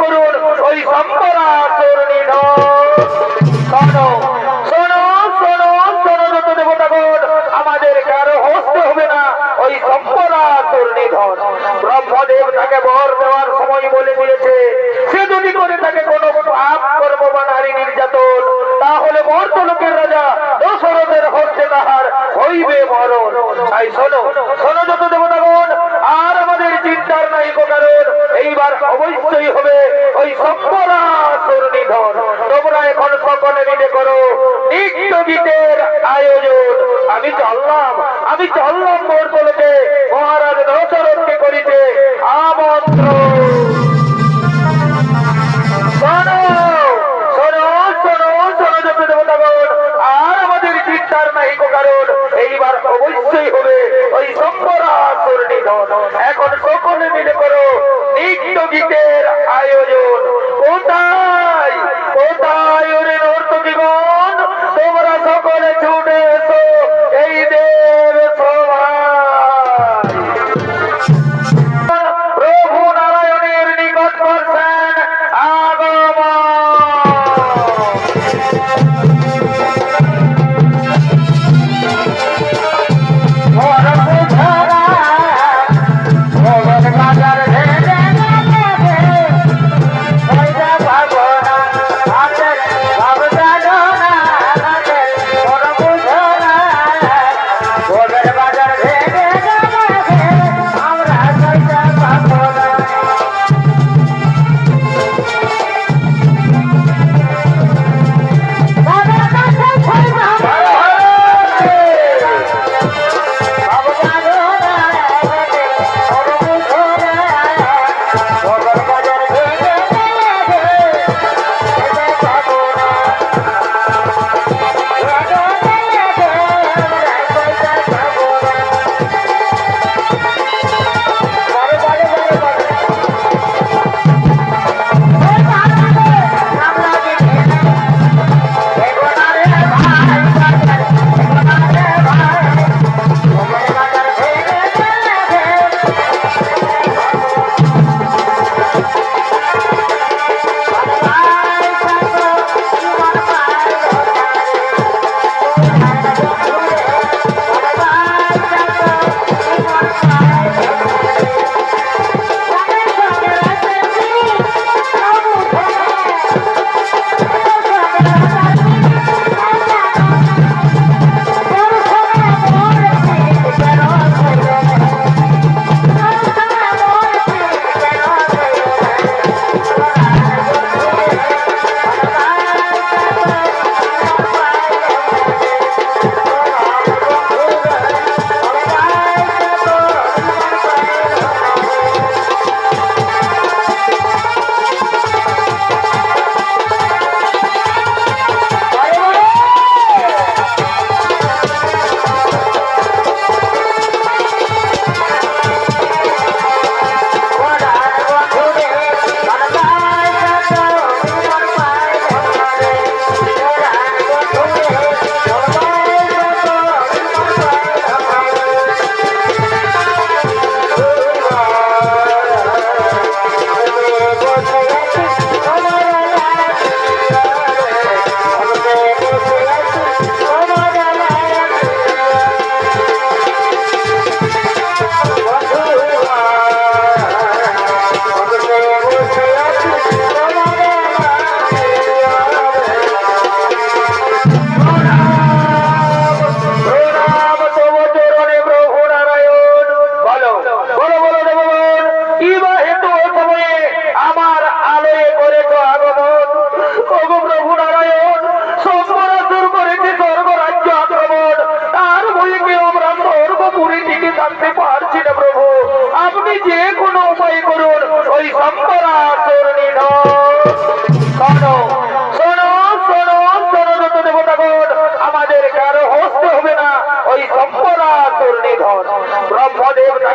করুন। ওই সম্পরাসুর শোনো সে যদি করে তাকে কোনো পাপ কর্ম বা নির্যাতন, তাহলে মর্ত লোকের রাজা দশরথের হস্তে তাহার হইবে মরণ। তাই শোনো অবশ্যই হবে ওই সম্পরাসুর নিধন তোমরা এখন সকলে মিলে করো নিত্য গীতের আয়োজন। আমি চললাম আমি চললাম মর্তলোকে মহারাজ দশরথকে করিতে আমন্ত্রণ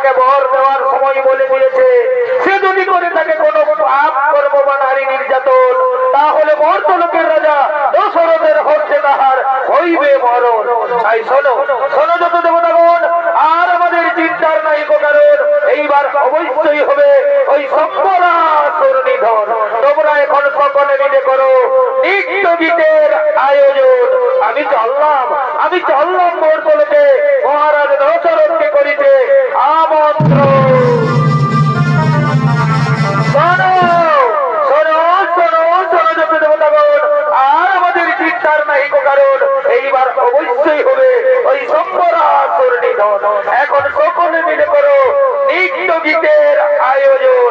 তাকে বর দেওয়ার সময় বলে দিয়েছে, সে যদি করে থাকে কোনো পাপ কর্ম বা নারী নির্যাতন, তাহলে মর্তলোকের রাজা দশরথের হস্তে তাহার, হইবে মরণ। তাই শোনো শোনো যত দেবতাগণ আর আমাদের চিন্তার নাই কারণ এইবার অবশ্যই হবে ওই সম্পরাসুর নিধন তোমরা এখন সকলে মিলে করো, নিত্য গীতের আয়োজন। আমি চললাম আমি চললাম। প্রতিযোগিতার আয়োজন।